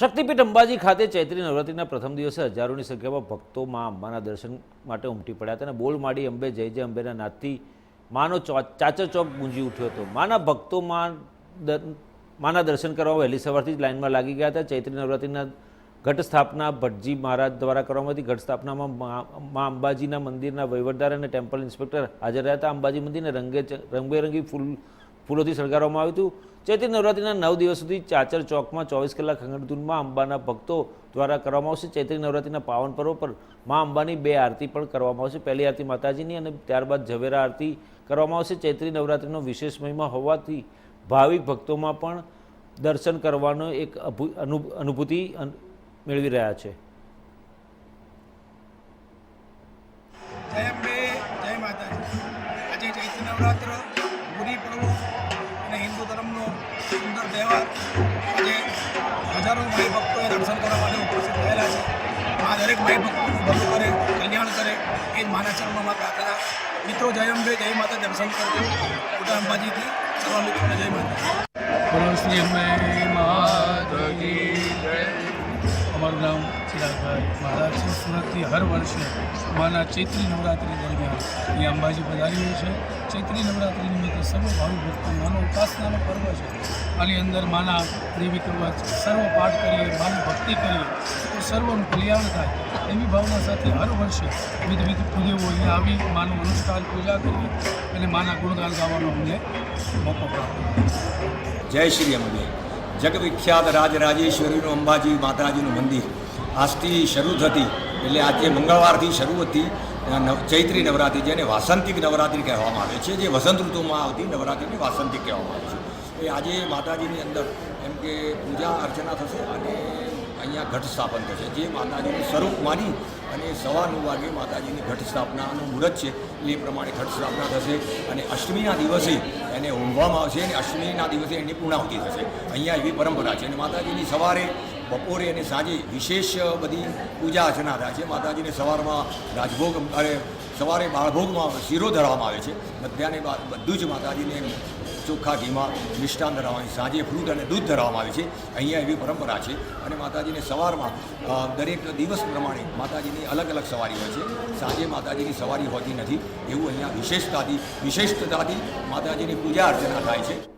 શક્તિપીઠ અંબાજી ખાતે ચૈત્રી નવરાત્રિના પ્રથમ દિવસે હજારોની સંખ્યામાં ભક્તો મા અંબાના દર્શન માટે ઉમટી પડ્યા હતા અને બોલ માડી અંબે, જય જય અંબેના નાદથી માનો ચો- ચાચર ચોક ગુંજી ઉઠ્યો હતો. માના ભક્તો માના દર્શન કરવા વહેલી સવારથી જ લાઇનમાં લાગી ગયા હતા. ચૈત્રી નવરાત્રિના ઘટ સ્થાપના ભટજી મહારાજ દ્વારા કરવામાં હતી. ઘટ સ્થાપનામાં મા અંબાજીના મંદિરના વહીવટદાર અને ટેમ્પલ ઇન્સ્પેક્ટર હાજર રહ્યા હતા. અંબાજી મંદિરને રંગે, રંગબેરંગી ફૂલ ફૂલોથી શણગારવામાં આવ્યું હતું. ચૈત્રી નવરાત્રિના નવ દિવસ સુધી ચાચર ચોકમાં ચોવીસ કલાક ખંગણધૂનમાં અંબાના ભક્તો દ્વારા કરવામાં આવશે. ચૈત્રી નવરાત્રિના પાવન પર્વ પર મા અંબાની બે આરતી પણ કરવામાં આવશે. પહેલી આરતી માતાજીની અને ત્યારબાદ ઝવેરા આરતી કરવામાં આવશે. ચૈત્રી નવરાત્રિનો વિશેષ મહિમા હોવાથી ભાવિક ભક્તોમાં પણ દર્શન કરવાનો એક અનુભૂતિ મેળવી રહ્યા છે. આજે ચૈત્ર નવરાત્ર તહેવાર આજે હજારો ભાઈ ભક્તોએ દર્શન કરવા માટે ઉપસ્થિત થયેલા છે. આ દરેક ભાઈ ભક્તોનું ભલું કરે, કલ્યાણ કરે, એ જ માના ચરણોમાં પ્રાર્થના મિત્રો, જય અંબે, જય માતા, દર્શન કરજો. મોટા અંબાજીથી સર્વ મિત્રોને જય માતા. અમારું નામ ચિરાગભાઈ મહારાજ સુરતથી હર વર્ષે માના ચૈત્રી નવરાત્રિ દરમિયાન અહીં અંબાજી પધારીએ છે. ચૈત્રી નવરાત્રિ નિમિત્તે સર્વ ભાવિ ભક્તો માનો ઉપાસનાનો પર્વ છે. આની અંદર માના દેવી કવચ સર્વ પાઠ કરીએ, માની ભક્તિ કરીએ, તો સર્વનું કલ્યાણ થાય એવી ભાવના સાથે હર વર્ષે વિધ વિધ પૂજ્યો અહીંયા આવી, માનું અનુષ્ઠાન પૂજા કરીએ અને માના ગુણગાન ગાવાનો અમને મોકો પ્રાપ્ત જય શ્રી અંબે જગવિખ્યાત રાજરાજેશ્વરીનું અંબાજી માતાજીનું મંદિર આજથી શરૂ થતી, એટલે આજે મંગળવારથી શરૂ હતી ચૈત્રી નવરાત્રિ જેને વાસંતિક નવરાત્રિ કહેવામાં આવે છે, જે વસંત ઋતુમાં આવતી નવરાત્રિને વાસંતિક કહેવામાં આવે છે. એ આજે માતાજીની અંદર એમ કે પૂજા અર્ચના થશે અને અહીંયા ઘટ સ્થાપન થશે, જે માતાજીનું સ્વરૂપ માની અને સવા નવ વાગે માતાજીની ઘટ સ્થાપનાનું મુહૂર્ત છે. એ પ્રમાણે ઘટ સ્થાપના થશે અને અષ્ટમીના દિવસે એને ઊંઘવામાં આવશે અને અષ્ટમીના દિવસે એની પૂર્ણાહુતિ થશે. અહીંયા એવી પરંપરા છે અને માતાજીની સવારે, બપોરે અને સાંજે વિશેષ બધી પૂજા અર્ચના થાય છે. માતાજીને સવારમાં રાજભોગ, અરે સવારે બાળભોગમાં શીરો ધરવામાં આવે છે. મધ્યાહને બધું જ માતાજીને ચોખ્ખા ઘીમાં મિષ્ટાન ધરાવવાની સાંજે ફ્રૂટ અને દૂધ ધરાવવામાં આવે છે. અહીંયા એવી પરંપરા છે અને માતાજીને સવારમાં દરેક દિવસ પ્રમાણે માતાજીની અલગ અલગ સવારી હોય છે. સાંજે માતાજીની સવારી હોતી નથી. એવું અહીંયા વિશેષતાથી વિશેષતાથી માતાજીની પૂજા અર્ચના થાય છે.